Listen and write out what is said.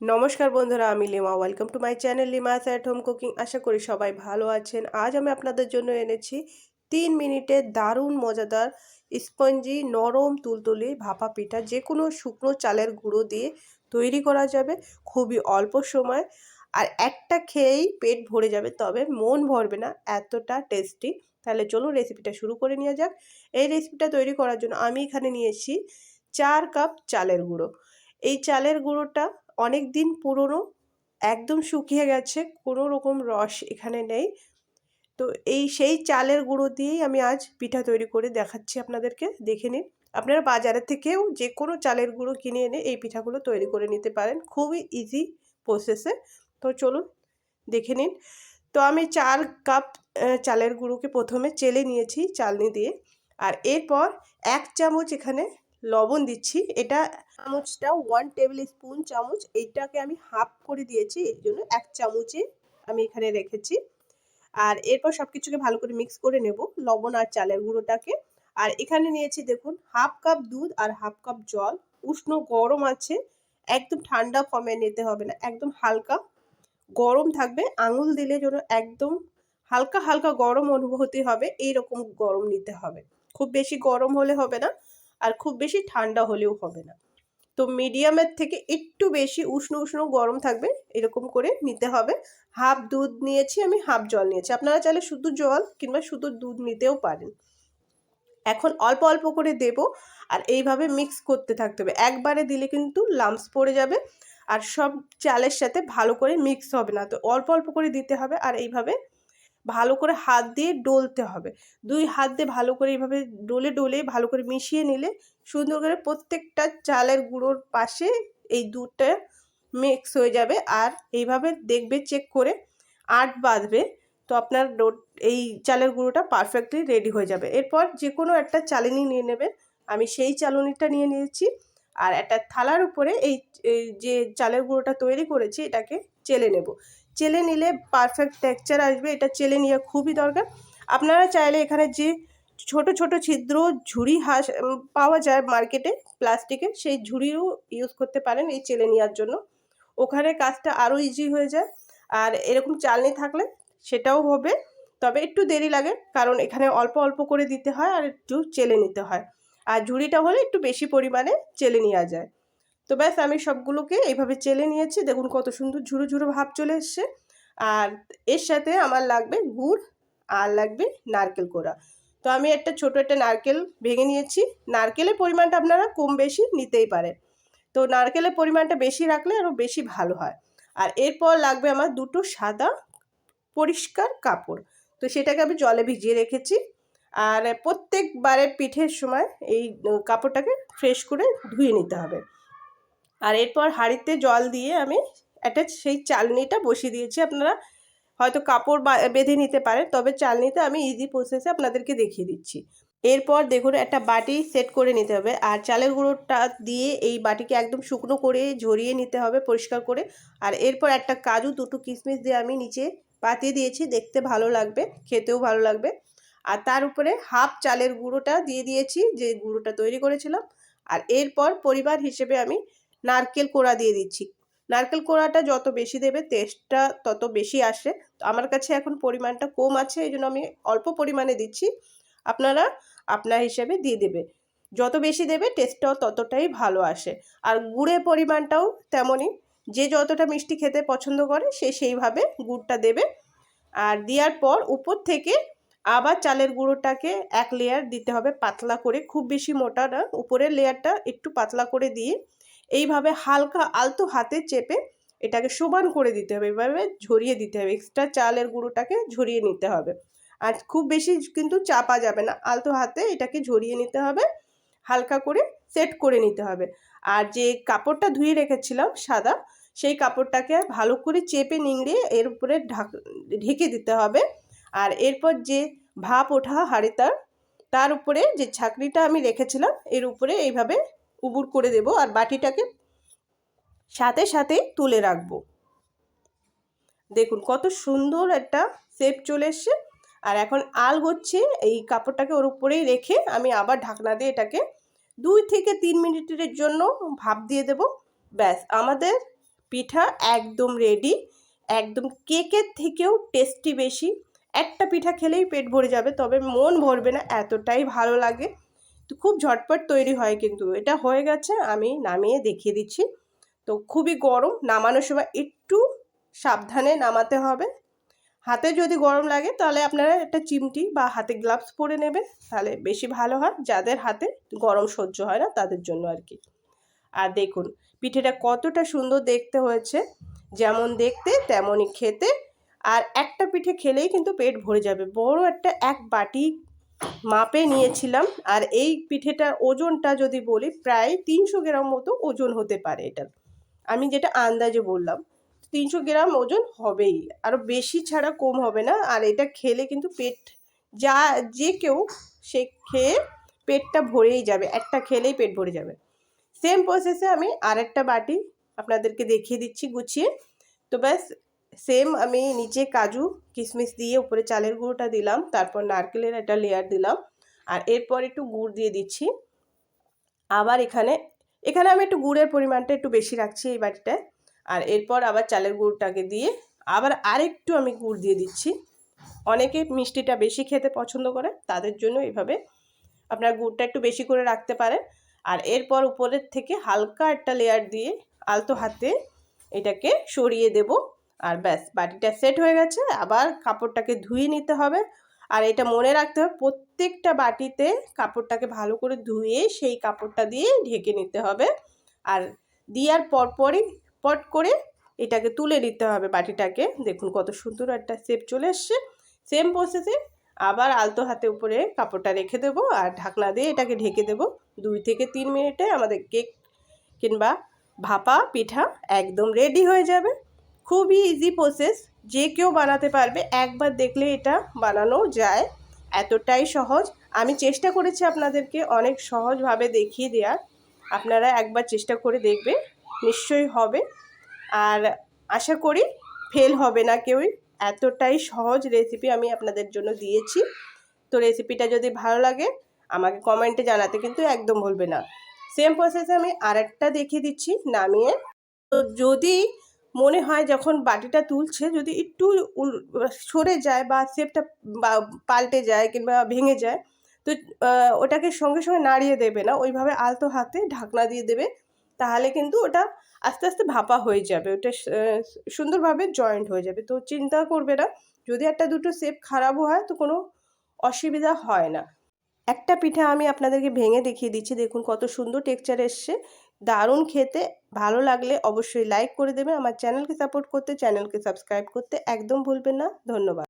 নমস্কার বন্ধুরা, আমি Lima. Welcome to my channel Lima's at home cooking আশা করি সবাই ভালো আছেন। আজ আমি আপনাদের জন্য এনেছি তিন মিনিটে দারুণ মজাদার স্পঞ্জি নরম তুলতুলি ভাপা পিঠা। যে কোনো শুকনো চালের গুঁড়ো দিয়ে তৈরি করা যাবে খুবই অল্প সময়। আর একটা খেয়েই পেট ভরে যাবে, তবে মন ভরবে না, এতটা টেস্টি তাহলে চলুন রেসিপিটা শুরু করে নেওয়া যাক। এই রেসিপিটা তৈরি করার জন্য আমি এখানে নিয়েছি চার কাপ চালের গুঁড়ো। এই চালের গুঁড়োটা অনেক দিন পুরনো, একদম শুকিয়ে গেছে, কোনো রকম রস এখানে নেই। তো এই সেই চালের গুঁড়ো দিয়েই আমি আজ পিঠা তৈরি করে দেখাচ্ছি আপনাদেরকে, দেখে নিন। আপনারা বাজারের থেকেও যে কোনো চালের গুঁড়ো কিনে এনে এই পিঠাগুলো তৈরি করে নিতে পারেন, খুবই ইজি প্রসেসে তো চলুন, দেখে নিন। তো আমি চার কাপ চালের গুঁড়োকে প্রথমে চেলে নিয়েছি, চালনি দিয়ে। আর এরপর এক চামচ এখানে লবণ দিচ্ছি। এটা চামচটা ওয়ান টেবিল স্পুন চামচ, এইটাকে আমি হাফ করে দিয়েছি এই জন্য এক চামচে আমি এখানে রেখেছি। আর এরপর সব কিছুকে ভালো করে মিক্স করে নেব, লবণ আর চালের গুঁড়োটাকে। আর এখানে নিয়েছি দেখুন হাফ কাপ দুধ আর হাফ কাপ জল। উষ্ণ গরম আছে, একদম ঠান্ডা ফর্মে নিতে হবে না, একদম হালকা গরম থাকবে। আঙুল দিলে যেন একদম হালকা হালকা গরম অনুভূতি হবে এই রকম গরম নিতে হবে। খুব বেশি গরম হলে হবে না আর খুব বেশি ঠান্ডা হলেও হবে না। তো মিডিয়ামের থেকে একটু বেশি উষ্ণ উষ্ণ গরম থাকবে, এরকম করে নিতে হবে। হাফ দুধ নিয়েছি আমি হাফ জল নিয়েছি। আপনারা চাইলে শুধু জল কিংবা শুধু দুধ নিতেও পারেন। এখন অল্প অল্প করে দেব আর এইভাবে মিক্স করতে থাকতে হবে। একবারে দিলে কিন্তু লামস পড়ে যাবে আর সব চালের সাথে ভালো করে মিক্স হবে না। তো অল্প অল্প করে দিতে হবে আর এইভাবে ভালো করে হাত দিয়ে ডলতে হবে। দুই হাত দিয়ে ভালো করে এইভাবে ডলে ডলে ভালো করে মিশিয়ে নিলে সুন্দর করে প্রত্যেকটা চালের গুঁড়োর পাশে এই দুধটা মিক্স হয়ে যাবে আর এইভাবে দেখবে চেক করে আট বাঁধবে তো আপনার এই চালের গুঁড়োটা পারফেক্টলি রেডি হয়ে যাবে। এরপর যে কোনো একটা চালিনি নিয়ে নেবেন। আমি সেই চালনিটা নিয়ে নিয়েছি। আর একটা থালার উপরে এই যে চালের গুঁড়োটা তৈরি করেছি, এটাকে চেলে নেব। চেলে নিলে পারফেক্ট টেক্সচার আসবে, এটা চেলে নেওয়া খুবই দরকার। আপনারা চাইলে এখানে যে ছোট ছোট ছিদ্র ঝুড়ি হাঁস পাওয়া যায় মার্কেটে প্লাস্টিকের, সেই ঝুড়িও ইউজ করতে পারেন এই চেলে নেওয়ার জন্য। ওখানে কাজটা আরও ইজি হয়ে যায়। আর এরকম চালনি থাকলে সেটাও হবে, তবে একটু দেরি লাগে, কারণ এখানে অল্প অল্প করে দিতে হয় আর একটু চেলে নিতে হয়। আর ঝুড়িটা হলে একটু বেশি পরিমাণে চেলে নেওয়া যায়। তো ব্যাস আমি সবগুলোকে এইভাবে চেলে নিয়েছি। দেখুন কত সুন্দর ঝুরো ঝুরো ভাব চলে এসছে। আর এর সাথে আমার লাগবে গুড় আর লাগবে নারকেল কোড়া। তো আমি একটা ছোট একটা নারকেল ভেঙে নিয়েছি। নারকেলের পরিমাণটা আপনারা কম বেশি নিতেই পারেন। তো নারকেলের পরিমাণটা বেশি রাখলে আরও বেশি ভালো হয়। আর এরপর লাগবে আমার দুটো সাদা পরিষ্কার কাপড়। তো সেটাকে আমি জলে ভিজিয়ে রেখেছি। আর প্রত্যেকবারে পিঠের সময় এই কাপড়টাকে ফ্রেশ করে ধুয়ে নিতে হবে। আর এরপর হাঁড়িতে জল দিয়ে আমি একটা সেই চালনিটা বসিয়ে দিয়েছি। আপনারা হয়তো কাপড় বেঁধে নিতে পারেন, তবে চালনিতে আমি ইজি প্রসেসে আপনাদেরকে দেখিয়ে দিচ্ছি। এরপর দেখুন, একটা বাটি সেট করে নিতে হবে। আর চালের গুঁড়োটা দিয়ে এই বাটিকে একদম শুকনো করে ঝরিয়ে নিতে হবে পরিষ্কার করে। আর এরপর একটা কাজু, দুটো কিশমিশ দিয়ে আমি নিচে পাতিয়ে দিয়েছি। দেখতে ভালো লাগবে, খেতেও ভালো লাগবে। আর তার উপরে হাফ চালের গুঁড়োটা দিয়ে দিয়েছি, যে গুঁড়োটা তৈরি করেছিলাম। আর এরপর পরিবার হিসেবে আমি নারকেল কোড়া দিয়ে দিচ্ছি। নারকেল কোড়াটা যত বেশি দেবে টেস্টটা তত বেশি আসে। তো আমার কাছে এখন পরিমাণটা কম আছে, এই জন্য আমি অল্প পরিমাণে দিচ্ছি। আপনারা আপনার হিসেবে দিয়ে দেবে। যত বেশি দেবে টেস্টটাও ততটাই ভালো আসে। আর গুড়ের পরিমাণটাও তেমনই। যে যতটা মিষ্টি খেতে পছন্দ করে, সে সেইভাবে গুড়টা দেবে। আর দেওয়ার পর উপর থেকে আবার চালের গুঁড়োটাকে এক লেয়ার দিতে হবে পাতলা করে, খুব বেশি মোটা না, উপরের লেয়ারটা একটু পাতলা করে দিয়ে এইভাবে হালকা আলতো হাতে চেপে এটাকে সমান করে দিতে হবে, এভাবে ঝরিয়ে দিতে হবে এক্সট্রা চালের গুঁড়োটাকে ঝরিয়ে নিতে হবে। আর খুব বেশি কিন্তু চাপা যাবে না, আলতো হাতে এটাকে ঝরিয়ে নিতে হবে, হালকা করে সেট করে নিতে হবে। আর যে কাপড়টা ধুয়ে রেখেছিলাম সাদা, সেই কাপড়টাকে ভালো করে চেপে নিংড়ে এর উপরে ঢাক, ঢেকে দিতে হবে। আর এরপর যে ভাপ ওঠা হাঁড়িটা তার উপরে যে ছাকনিটা আমি রেখেছিলাম, এর উপরে এইভাবে উবুর করে দেব আর বাটিটাকে সাথে সাথে তুলে রাখব। দেখুন কত সুন্দর একটা শেপ চলে এসছে। আর এখন আল হচ্ছে, এই কাপড়টাকে ওর উপরেই রেখে আমি আবার ঢাকনা দিয়ে এটাকে দুই থেকে তিন মিনিটের জন্য ভাপ দিয়ে দেব। ব্যাস, আমাদের পিঠা একদম রেডি একদম কেকের থেকেও টেস্টি বেশি। একটা পিঠা খেলেই পেট ভরে যাবে, তবে মন ভরবে না, এতটাই ভালো লাগে। তো খুব ঝটপট তৈরি হয় কিন্তু, এটা হয়ে গেছে, আমি নামিয়ে দেখিয়ে দিচ্ছি। তো খুবই গরম, নামানোর সময় একটু সাবধানে নামাতে হবে। হাতে যদি গরম লাগে, তাহলে আপনারা একটা চিমটি বা হাতে গ্লাভস পরে নেবেন, তাহলে বেশি ভালো হয়। যাদের হাতে গরম সহ্য হয় না, তাদের জন্য আর কি। আর দেখুন, পিঠেটা কতটা সুন্দর দেখতে হয়েছে। যেমন দেখতে, তেমনই খেতে। আর একটা পিঠে খেলেই কিন্তু পেট ভরে যাবে। বড় একটা এক বাটি মাপে নিয়েছিলাম আর এই পিঠেটার ওজনটা যদি বলি প্রায় তিনশো গ্রাম মতো ওজন হতে পারে এটার আমি যেটা আন্দাজে বললাম, তিনশো গ্রাম ওজন হবেই। আরও বেশি ছাড়া কম হবে না। আর এটা খেলে কিন্তু পেট যা, যে কেউ সে খেয়ে পেটটা ভরেই যাবে। একটা খেলেই পেট ভরে যাবে। সেম প্রসেসে আমি আরেকটা বাটি আপনাদেরকে দেখিয়ে দিচ্ছি গুছিয়ে। তো ব্যাস সেম আমি নিচে কাজু কিশমিশ দিয়ে উপরে চালের গুঁড়োটা দিলাম, তারপর নারকেলের একটা লেয়ার দিলাম, আর এরপর একটু গুড় দিয়ে দিচ্ছি। আবার এখানে এখানে আমি একটু গুড়ের পরিমাণটা একটু বেশি রাখছি এই বাটিটায় আর এরপর আবার চালের গুড়টাকে দিয়ে আবার আরেকটু আমি গুড় দিয়ে দিচ্ছি। অনেকে মিষ্টিটা বেশি খেতে পছন্দ করে, তাদের জন্য এইভাবে আপনার গুড়টা একটু বেশি করে রাখতে পারেন। আর এরপর উপরের থেকে হালকা একটা লেয়ার দিয়ে আলতো হাতে এটাকে সরিয়ে দেব। আর ব্যাস, বাটিটা সেট হয়ে গেছে, আবার কাপড়টাকে ধুয়ে নিতে হবে। আর এটা মনে রাখতে হবে, প্রত্যেকটা বাটিতে কাপড়টাকে ভালো করে ধুয়ে সেই কাপড়টা দিয়ে ঢেকে নিতে হবে। আর দেওয়ার পরপরই পট করে এটাকে তুলে নিতে হবে বাটিটাকে। দেখুন কত সুন্দর একটা শেপ চলে এসছে। সেম প্রসেসে আবার আলতো হাতে উপরে কাপড়টা রেখে দেবো আর ঢাকনা দিয়ে এটাকে ঢেকে দেবো। দুই থেকে তিন মিনিটে আমাদের কেক কিংবা ভাপা পিঠা একদম রেডি হয়ে যাবে। খুবই ইজি প্রসেস যে কেউ বানাতে পারবে, একবার দেখলে এটা বানানো যায়। এতটাই সহজ। আমি চেষ্টা করেছি আপনাদেরকে অনেক সহজভাবে দেখিয়ে দেওয়ার। আপনারা একবার চেষ্টা করে দেখবে নিশ্চয়ই হবে। আর আশা করি ফেল হবে না কেউই। এতটাই সহজ রেসিপি আমি আপনাদের জন্য দিয়েছি। তো রেসিপিটা যদি ভালো লাগে, আমাকে কমেন্টে জানাতে কিন্তু একদম ভুলবে না। সেম প্রসেসে আমি আরেকটা দেখিয়ে দিচ্ছি, নামিয়ে। তো যদি মনে হয় যখন বাটিটা তুলছে যদি একটু সরে যায় বা শেপটা পাল্টে যায় কিংবা ভেঙে যায়, তো ওটাকে সঙ্গে সঙ্গে নাড়িয়ে দেবে না, ওইভাবে আলতো হাতে ঢাকনা দিয়ে দেবে, তাহলে কিন্তু ওটা আস্তে আস্তে ভাপা হয়ে যাবে, ওটা সুন্দরভাবে জয়েন্ট হয়ে যাবে, তো চিন্তা করবে না, যদি একটা দুটো শেপ খারাপও হয় তো কোনো অসুবিধা হয় না। একটা পিঠা আমি আপনাদেরকে ভেঙে দেখিয়ে দিচ্ছি, দেখুন কত সুন্দর টেক্সচার এসছে দারুণ খেতে, ভালো লাগলে অবশ্যই লাইক করে দেবেন। আমার চ্যানেলকে সাপোর্ট করতে চ্যানেলকে সাবস্ক্রাইব করতে একদম ভুলবেন না। ধন্যবাদ।